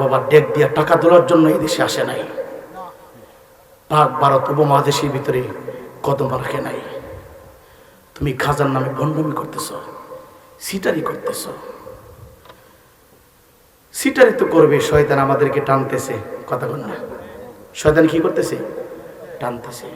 বাবা ডেক দিয়া টাকা তোলার জন্য এই দেশে আসে নাই। পাক ভারত উপমহাদেশের ভিতরে কদম রাখে নাই। তুমি খাজার নামে ভণ্ডমি করতেছ, সিটারি করতেছ। সিটারি তো করবে, শয়তান আমাদেরকে টানতেছে। কথা বল না। শয়তান কি করতেছে? টানতেছে।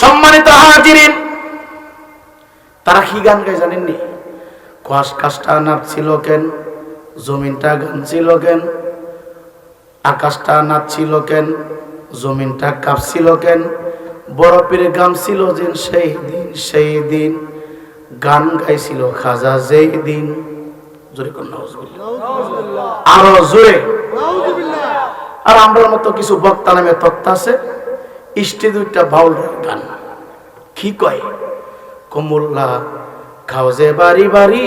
সম্মানিত হাজিরিন, তারা কি গান গায় জানেননি? কাজটা নাচছিল কেন? জমিনটা গানছিল কেন? আকাশটা নাচছিল কেন? জমিনটা কাঁপছিল কেন? বরফের গাম ছিল যে সেই দিন সেই দিন। গান গাইছিল খাজা যেই দিন। জোরে। আরও জোরে। আর আমরার মতো কিছু বক্তা নামে তত্ত্ব আছে। ইষ্টি দুইটা বাউল গান। কি কয়? কমুল্লা খাও যে বাড়ি বাড়ি।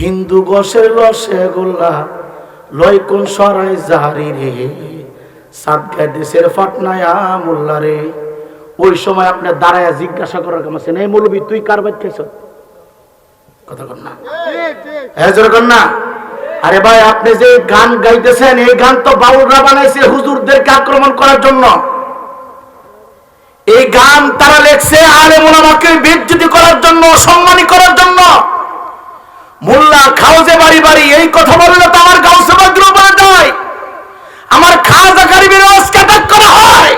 হিন্দু গোসের লসে গোল্লা, লয় কোন সরাই জাহারি রে? সাতগা দেশের ফাটনায়া মোল্লা রে। ওই সময় আপনি দাঁড়ায় জিজ্ঞাসা করার কাম আছে এই মৌলবি, তুই কার বাদ খেয়েছ কথা কর না। হ্যাঁ কর না। আরে ভাই, আপনি যে গান গাইতেছেন, এই গান তো বাউলরা বানাইছে হুজুরদেরকে আক্রমণ করার জন্য। এই গান তারা লেখছে আলেম ওলামাকে বিচ্যুতি করার জন্য, সম্মানী করার জন্য। মোল্লা খাওজে বাড়ি বাড়ি এই কথা বললে তো আমার গাঁও সভাগ্র উপরে যায়। আমার খাজা গরিবের অস্কাটাক করা হয়।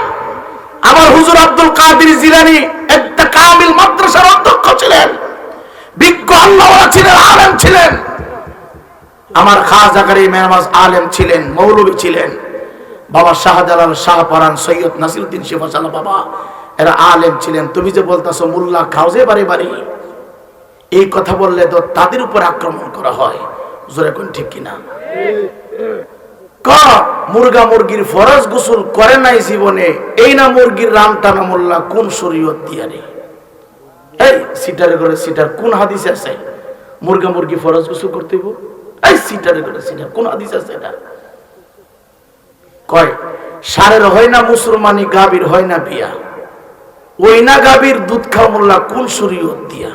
আমার হুজুর আব্দুল কাদের জিলানি একটা কামিল মাদ্রাসার অধ্যক্ষ ছিলেন। বিজ্ঞ আল্লাহ ছিলেন, আলেম ছিলেন। আমার খাজা গরিব মেহমাজ আলেম ছিলেন, মৌলবী ছিলেন। বাবা শাহজালাল শাহপরান সৈয়দ নাসিরুদ্দিন শিফাসালা বাবা, এরা আলেম ছিলেন। তুমি যে বলতাছো মোল্লা খাওজে বাড়ি বাড়ি এই কথা বললে তো তাদের উপর আক্রমণ করা হয়। জোরে কোন ঠিক কিনা? ক, মুরগা মুরগির ফরজ গোসল করে নাই জীবনে, এই না মুরগির রাম টানা মোল্লা কোন শরীয়ত দিয়া এই, সিটারে করে সিটার কোন হাদিস আছে? মুরগা মুরগি ফরজ গোসল করতে এই, সিটারে করে সিটার কোন হাদিস আছে এটা? কয়, সারের হয় না মুসলমানি গাবির হয় না বিয়া। ওই না গাবির দুধ খাও মোল্লা কোন শরীয়ত দিয়া?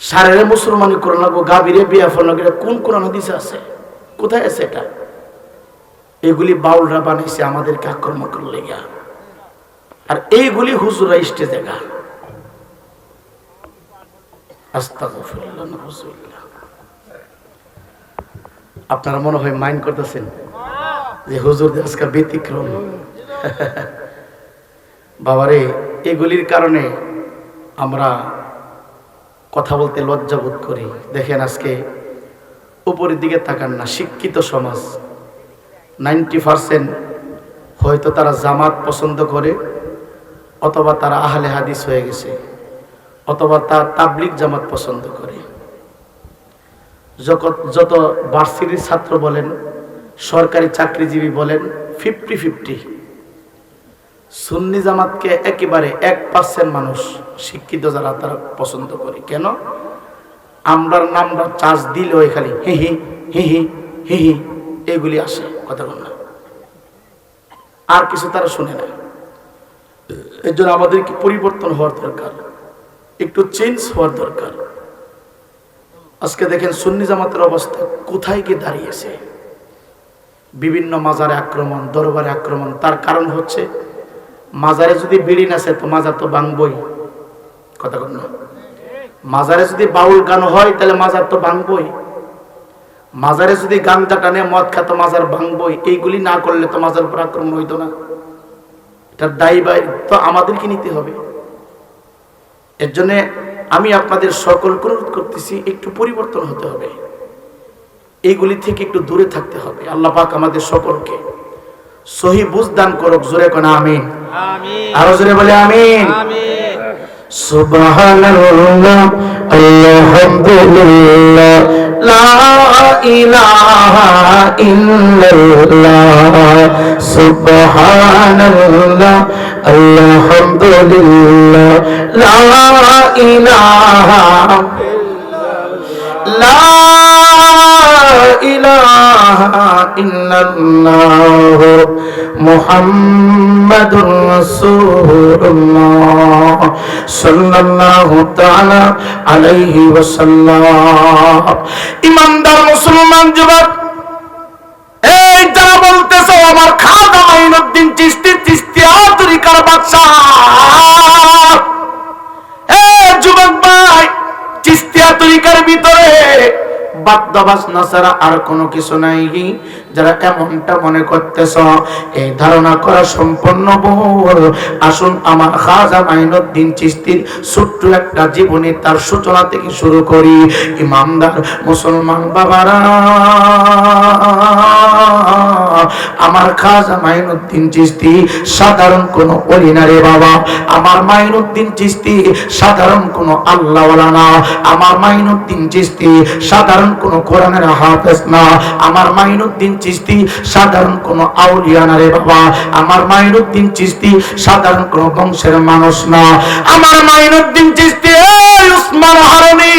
সারের মুসলমানি লাগলে কোন আছে? কোথায় আছে এটা? এগুলি বাউলরা বানাইছে আমাদেরকে আক্রমণ করে লেগা আর এইগুলি হুজুরা আপনারা মনে হয় মাইন্ড করতেছেন যে হুজুর আজকাল ব্যতিক্রম। বাবারে এগুলির কারণে আমরা কথা বলতে লজ্জা বোধ করি। দেখেন আজকে উপরের দিকে তাকান না, শিক্ষিত সমাজ। নাইনটি পারসেন্ট হয়তো তারা জামাত পছন্দ করে, অথবা তারা আহলে হাদিস হয়ে গেছে, অথবা তার তাবলিক জামাত পছন্দ করে। যত যত ভার্সিটির ছাত্র বলেন, সরকারি চাকরিজীবী বলেন ফিফটি ফিফটি সুন্নি জামাতকে একেবারে এক পার্সেন্ট মানুষ শিক্ষিত যারা, তারা পছন্দ করে। কেন? আমরার নামরা চার্জ দিলে ওই খালি হি হি হি হি হি হি, এগুলি আসে, কথা না। আর কিছু তারা শুনে না। এর জন্য আমাদেরকে পরিবর্তন হওয়ার দরকার? একটু চেঞ্জ হওয়ার দরকার। আজকে দেখেন সুন্নি জামাতের অবস্থা কোথায় গিয়ে দাঁড়িয়েছে? বিভিন্ন মাজারে আক্রমণ, দরবারে আক্রমণ, তার কারণ হচ্ছে মাজারে যদি বিড়ি নাচে, তো মাজার তো ভাঙবই। কথা কন মাজারে যদি বাউল গান হয়, তাহলে মাজার তো ভাঙবই। মাজারে যদি গাঞ্জা টানে, মদ খাত মাজার ভাঙবই। এইগুলি না করলে তো মাজার উপর আক্রমণ হইতো না। এটার দায়ী তো আমাদেরকে নিতে হবে। এর জন্যে আমি আপনাদের সকলকে অনুরোধ করতেছি, একটু পরিবর্তন হতে হবে। এইগুলি থেকে একটু দূরে থাকতে হবে। আল্লাহ পাক আমাদের সকলকে সহি বুঝদান করুক জোরে কোন আমিন। আরও জোরে বলে আমিন। সুবহানাল্লাহ আলহামদুলিল্লাহ লা ইলাহা ইল্লাল্লাহ সুবহানাল্লাহ আলহামদুলিল্লাহ লা ইলাহা লা ইমানদার মুসলমান যুবক, এই যারা বলতেছে আমার খাজা মাইনুদ্দিন চিস্তি চিস্তিয়া তরিকার বাদশাহ। এ যুবক ভাই চিস্তিয়া তরিকার ভিতরে বাদ্যবাস ছাড়া আর কোনো কিছু নাই যারা কেমনটা মনে করতেছ, এই ধারণা করা সম্পূর্ণ ভুল। আসুন আমার খাজা মাইনুদ্দিন চিস্তির ছোট্ট একটা জীবনী তার সূচনা থেকে শুরু করি। ইমামদার মুসলমান বাবারা, আমার খাজা মাইনুদ্দিন চিস্তি সাধারণ কোন অলি না রে বাবা। আমার মাইনুদ্দিন চিস্তি সাধারণ কোন আল্লাহওয়ালা না। আমার মাইনুদ্দিন চিস্তি সাধারণ কোন কোরআনের হাফেজ না। আমার মাইনুদ্দিন চিস্তি সাধারণ কোন আউলিয়া না রে বাবা। আমার মাইনুদ্দিন চিস্তি সাধারণ কোন বংশের মানুষ না। আমার মাইনুদ্দিন চিস্তি উসমান হারনি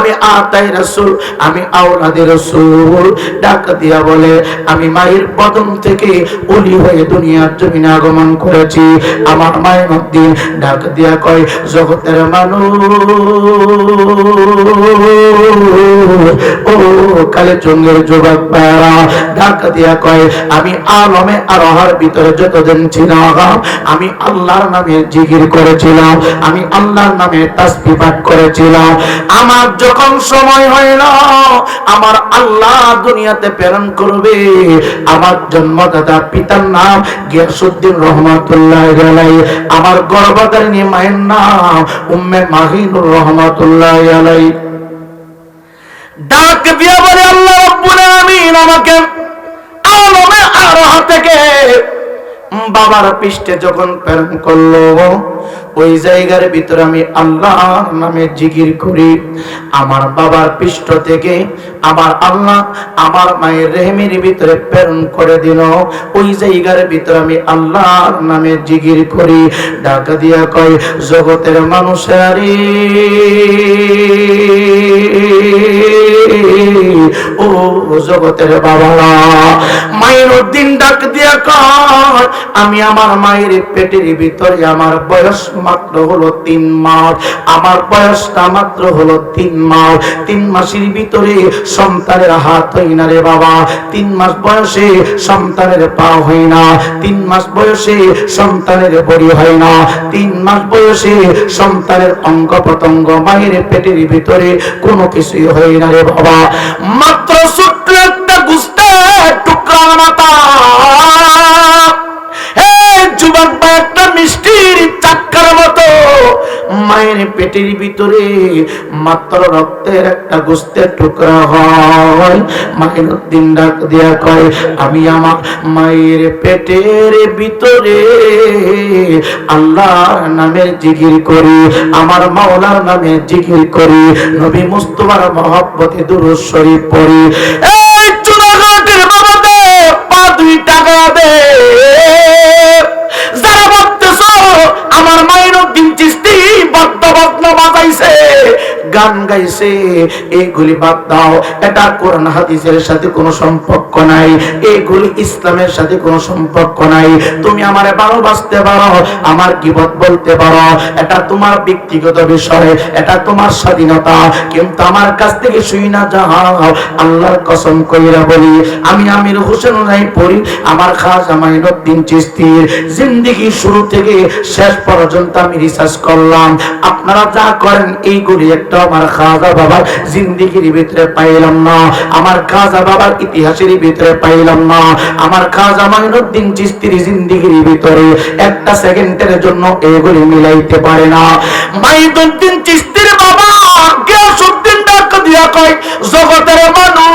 আমি আতাই রসুল, আমি আওলাদের রসুল। ডাক দিয়া বলে, আমি মায়ের বদন থেকে অলি হয়ে দুনিয়ার জমিনে আগমন করেছি। আমার মায়ের মধ্যে ডাক দিয়া কয়, জগতের মানুষ। কালে চঙ্গের যুবক ভাইরা ডাক দিয়া কয়, আমি আলমে আরহার ভিতরে যতদিন ছিলাম, আমি আল্লাহর নামে জিগির করেছিলাম, আমি আল্লাহর নামে তাসবি পাঠ করেছিলাম। আমার যখন সময় না আমার আল্লাহ দুনিয়াতে প্রেরণ করবে। আমার জন্মদাতা পিতার নাম গিয়াসুদ্দিন রহমাতুল্লাহ আলাই আমার গর্ভধারিণী মায়ের নাম উম্মে মাহিনুর রহমাতুল্লাহ আলাই দিয়া বলে আল্লাহ আমিন আমাকে আলমে বাবার পৃষ্ঠে যখন প্রেরণ করল ওই জায়গার ভিতরে আমি আল্লাহর নামে জিগির করি। আমার বাবার পৃষ্ঠ থেকে আমার আল্লাহ আমার মায়ের রেহমির ভিতরে প্রেরণ করে দিল। ওই জায়গার ভিতরে আমি আল্লাহর নামে জিগির করি। ডাকা দিয়া কয়, জগতের মানুষের ও জগতের বাবারা মায়ের দিন ডাক দিয়া কয়, আমি আমার মায়ের পেটের ভিতরে আমার বয়স মাত্র হলো তিন মাস। আমার বয়সটা মাত্র হলো তিন মাস। তিন মাসের ভিতরে সন্তানের হাত হয় না রে বাবা। তিন মাস বয়সে সন্তানের পা হয় না। তিন মাস বয়সে সন্তানের বড়ি হয় না। তিন মাস বয়সে সন্তানের অঙ্গ প্রত্যঙ্গ মায়ের পেটের ভিতরে কোনো কিছুই হয় না রে বাবা। মাত্র পেটের ভিতরে মাত্র রক্তের একটা গোস্তের টুকরা হয়। মায়ের দিন ডাক দিয়া কয়, আমি আমার মায়ের পেটের ভিতরে আল্লাহর নামে জিগির করি, আমার মাওলার নামে জিগির করি, নবী মুস্তফার মহব্বতে দুরুদ শরীফ পড়ি। এই চুনাঘাটের বাবাতে পা দুই টাকা দে। tomar vai ser গান গাইছে এইগুলি বাদ দাও। এটা কোরআন হাদিসের সাথে কোনো সম্পর্ক নাই এইগুলি ইসলামের সাথে কোনো সম্পর্ক নাই। তুমি আমারে ভালোবাসতে পারো, আমার গিবত বলতে পারো। এটা তোমার ব্যক্তিগত বিষয়, এটা তোমার স্বাধীনতা। কিন্তু আমার কাছ থেকে শুই না যাও, আল্লাহর কসম কইরা বলি। আমি আমির হোসেন নাই পড়ি আমার খাজা মাইনুদ্দিন চিস্তির জিন্দিগি শুরু থেকে শেষ পর্যন্ত আমি রিসার্চ করলাম। আপনারা যা করেন, এইগুলি একটা আমার খাজা বাবার জিন্দিগির ভিতরে পাইলাম না। আমার খাজা বাবার ইতিহাসের ভিতরে পাইলাম না। আমার খাজা মাইনুদ্দিন চিস্তির জিন্দিগির ভিতরে একটা সেকেন্ডের জন্য এগুলি মিলাইতে পারে না। মাইনুদ্দিন চিস্তির বাবা গিয়াসউদ্দিন ডাক দিয়া কয়, জগতের মানুষ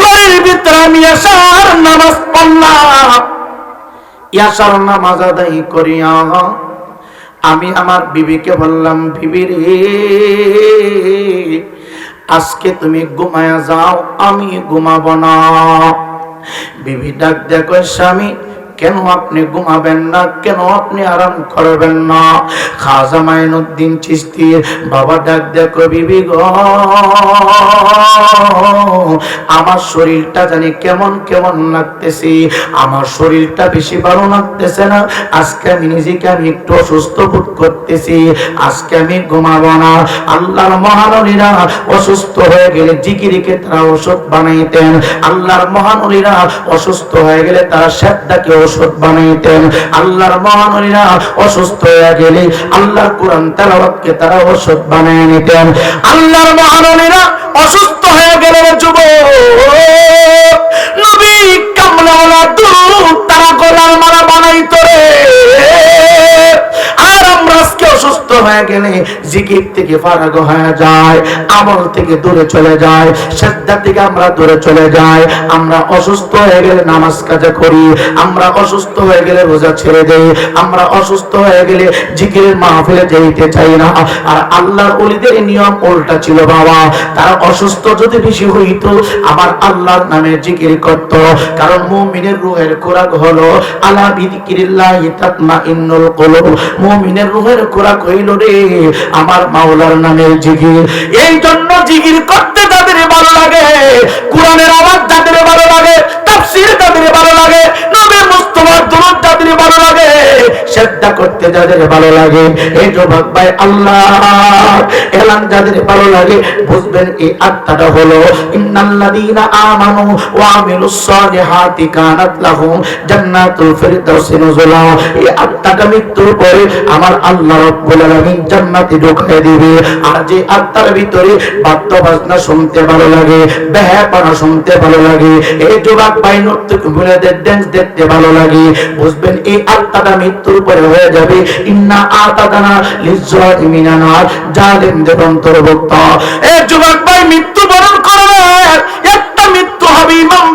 গরির ভিতরে আমি আসার নামাজ পড়লাম। ইয়াসার নামাজ আদায় করিয়া। আমি আমার বিবিকে বললাম, বিবি আজকে তুমি ঘুমায়া যাও, আমি ঘুমাবো না। বিবি ডাক দেখো স্বামী কেন আপনি ঘুমাবেন না? কেন আপনি আরাম করবেন না? খাজা মাইনুদ্দিন চিস্তি বাবা ডাক দেখো, বিবি আমার শরীরটা জানি কেমন কেমন লাগতেছে? আমার শরীরটা বেশি ভালো লাগতেছে না? আজকে আমি নিজেকে আমি একটু অসুস্থ বোধ করতেছি। আজকে আমি ঘুমাবো না। আল্লাহর মহাননীরা অসুস্থ হয়ে গেলে জিকিরিকে তারা ওষুধ বানাইতেন। আল্লাহর মহাননীরা অসুস্থ হয়ে গেলে তারা শ্রদ্ধাকে ওষুধ বানাইতেন। আল্লাহর মহামারীরা অসুস্থ হয়ে গেলে আল্লাহর কোরআন তেলাওয়াতকে তারা ওষুধ বানিয়ে নিতেন। আল্লাহর মহামারীরা অসুস্থ হয়ে গেলেন যুবক। গেলে জিকির থেকে ফারাগ হয়ে যায়, আমল থেকে দূরে চলে যায়, শ্রদ্ধা থেকে আমরা দূরে চলে যাই। আমরা অসুস্থ হয়ে গেলে নামাজ কাজে করি, আমরা অসুস্থ হয়ে গেলে রোজা ছেড়ে দেই, আমরা অসুস্থ হয়ে গেলে জিকিরের মাহফিলে যেতে চাই না। আর আল্লাহর ওলিদের নিয়ম উল্টা ছিল বাবা, তারা অসুস্থ যদি বেশি হইতো, আবার আল্লাহর নামে জিকির করত। কারণ মুমিনের রুহের খোরাক হলো, আলা বিদিকিরিল্লাহি তাতমাইন্নুল কুলুব। মুমিনের রুহের খোরাক হইল রে আমার মাওলার নামের জিগির। এই জন্য জিগির করতে তাদের ভালো লাগে, কোরআনের আওয়াজ তাদের ভালো লাগে, তাফসীর তাদের ভালো লাগে নবী মুস্তফার দুরূদ তাদের ভালো লাগে শ্রদ্ধা করতে যাদের ভালো লাগে, এই যুবক ভাই আল্লাহ। এলান যাদের ভালো লাগে, বুঝবেন এই আত্মাটা হলো আমানু ওয়া আমিলুস সালিহাতি কানাত লাহুম জান্নাতুল নুজুলা। এই আত্মাটা মৃত্যুর পরে আমার আল্লাহ আলামিন জান্নাতে ঢুকিয়ে দিবে। আর যে আত্মার ভিতরে শুনতে ভালো লাগে বেহাপানা শুনতে ভালো লাগে, এই যুবক ভাই নর্তক ড্যান্স দেখতে ভালো লাগে, বুঝবেন এই আত্মাটা মৃত্যুর পরে হয়ে যাবে যাবে ইন্না আতাকানা লিজ্জালিমিনা নার জালিমদের অন্তর্ভুক্ত এ যুবক ভাই মৃত্যু বরণ করবে একটা মৃত্যু হবে ইমাম